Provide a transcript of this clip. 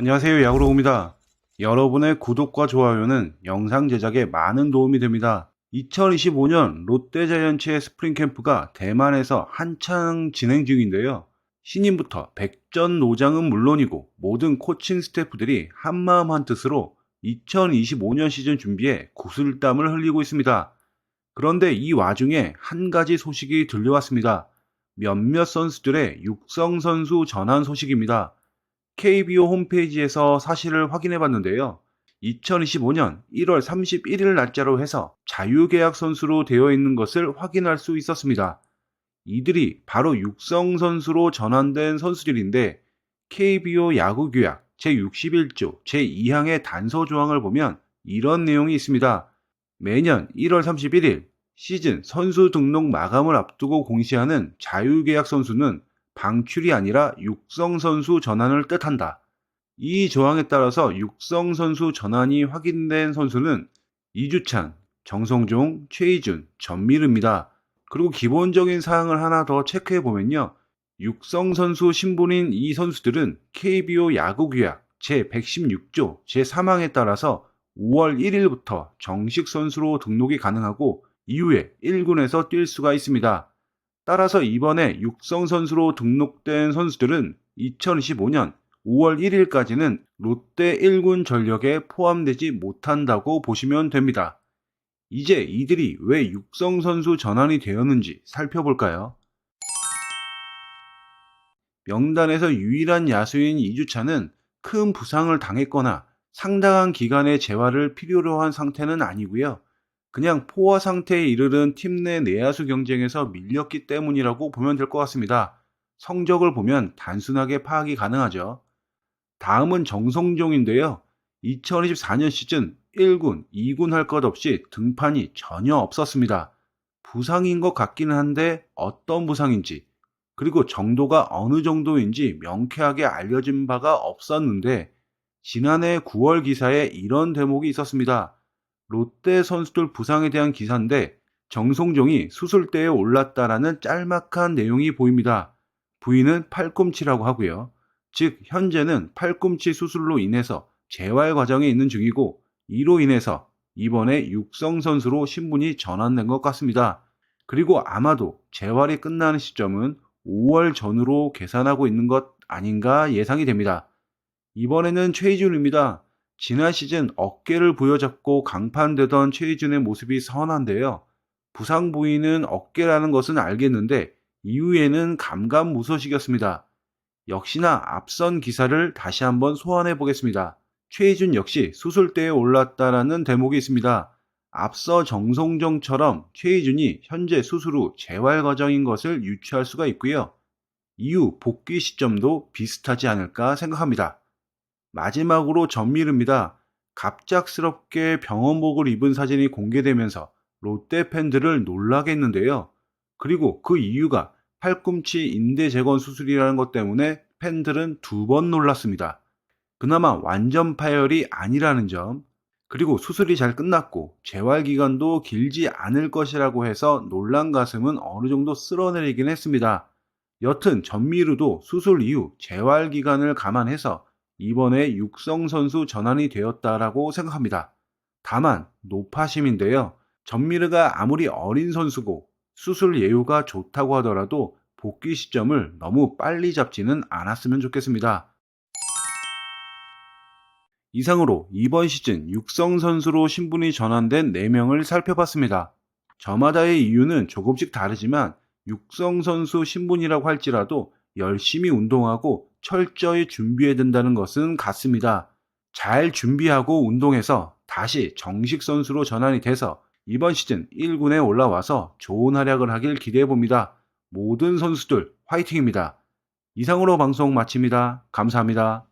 안녕하세요. 야구로우입니다. 여러분의 구독과 좋아요는 영상 제작에 많은 도움이 됩니다. 2025년 롯데자이언츠의 스프링 캠프가 대만에서 한창 진행 중인데요. 신인부터 백전 노장은 물론이고 모든 코칭 스태프들이 한마음 한뜻으로 2025년 시즌 준비에 구슬땀을 흘리고 있습니다. 그런데 이 와중에 한 가지 소식이 들려왔습니다. 몇몇 선수들의 육성 선수 전환 소식입니다. KBO 홈페이지에서 사실을 확인해 봤는데요. 2025년 1월 31일 날짜로 해서 자유계약 선수로 되어 있는 것을 확인할 수 있었습니다. 이들이 바로 육성 선수로 전환된 선수들인데 KBO 야구 규약 제61조 제2항의 단서 조항을 보면 이런 내용이 있습니다. 매년 1월 31일 시즌 선수 등록 마감을 앞두고 공시하는 자유계약 선수는 방출이 아니라 육성 선수 전환을 뜻한다. 이 조항에 따라서 육성 선수 전환이 확인된 선수는 이주찬, 정성종, 최희준, 전미르입니다. 그리고 기본적인 사항을 하나 더 체크해 보면요. 육성 선수 신분인 이 선수들은 KBO 야구 규약 제116조 제3항에 따라서 5월 1일부터 정식 선수로 등록이 가능하고 이후에 1군에서 뛸 수가 있습니다. 따라서 이번에 육성 선수로 등록된 선수들은 2025년 5월 1일까지는 롯데 1군 전력에 포함되지 못한다고 보시면 됩니다. 이제 이들이 왜 육성 선수 전환이 되었는지 살펴볼까요? 명단에서 유일한 야수인 이주찬은 큰 부상을 당했거나 상당한 기간의 재활을 필요로 한 상태는 아니고요. 그냥 포화 상태에 이르른 팀 내 내야수 경쟁에서 밀렸기 때문이라고 보면 될 것 같습니다. 성적을 보면 단순하게 파악이 가능하죠. 다음은 정성종인데요. 2024년 시즌 1군, 2군 할 것 없이 등판이 전혀 없었습니다. 부상인 것 같기는 한데 어떤 부상인지, 그리고 정도가 어느 정도인지 명쾌하게 알려진 바가 없었는데, 지난해 9월 기사에 이런 대목이 있었습니다. 롯데 선수들 부상에 대한 기사인데 정송종이 수술대에 올랐다라는 짤막한 내용이 보입니다. 부위는 팔꿈치라고 하고요. 즉 현재는 팔꿈치 수술로 인해서 재활 과정에 있는 중이고 이로 인해서 이번에 육성 선수로 신분이 전환된 것 같습니다. 그리고 아마도 재활이 끝나는 시점은 5월 전후로 계산하고 있는 것 아닌가 예상이 됩니다. 이번에는 최희준입니다. 지난 시즌 어깨를 부여잡고 강판되던 최희준의 모습이 선한데요. 부상 부위는 어깨라는 것은 알겠는데 이후에는 감감무소식이었습니다. 역시나 앞선 기사를 다시 한번 소환해 보겠습니다. 최희준 역시 수술대에 올랐다라는 대목이 있습니다. 앞서 정성정처럼 최희준이 현재 수술 후 재활 과정인 것을 유추할 수가 있고요. 이후 복귀 시점도 비슷하지 않을까 생각합니다. 마지막으로 전미르입니다. 갑작스럽게 병원복을 입은 사진이 공개되면서 롯데 팬들을 놀라게 했는데요. 그리고 그 이유가 팔꿈치 인대 재건 수술이라는 것 때문에 팬들은 두 번 놀랐습니다. 그나마 완전 파열이 아니라는 점, 그리고 수술이 잘 끝났고 재활 기간도 길지 않을 것이라고 해서 놀란 가슴은 어느 정도 쓸어내리긴 했습니다. 여튼 전미르도 수술 이후 재활 기간을 감안해서 이번에 육성 선수 전환이 되었다라고 생각합니다. 다만 노파심인데요. 전미르가 아무리 어린 선수고 수술 예후가 좋다고 하더라도 복귀 시점을 너무 빨리 잡지는 않았으면 좋겠습니다. 이상으로 이번 시즌 육성 선수로 신분이 전환된 4명을 살펴봤습니다. 저마다의 이유는 조금씩 다르지만 육성 선수 신분이라고 할지라도 열심히 운동하고 철저히 준비해야 된다는 것은 같습니다. 잘 준비하고 운동해서 다시 정식 선수로 전환이 돼서 이번 시즌 1군에 올라와서 좋은 활약을 하길 기대해 봅니다. 모든 선수들 화이팅입니다. 이상으로 방송 마칩니다. 감사합니다.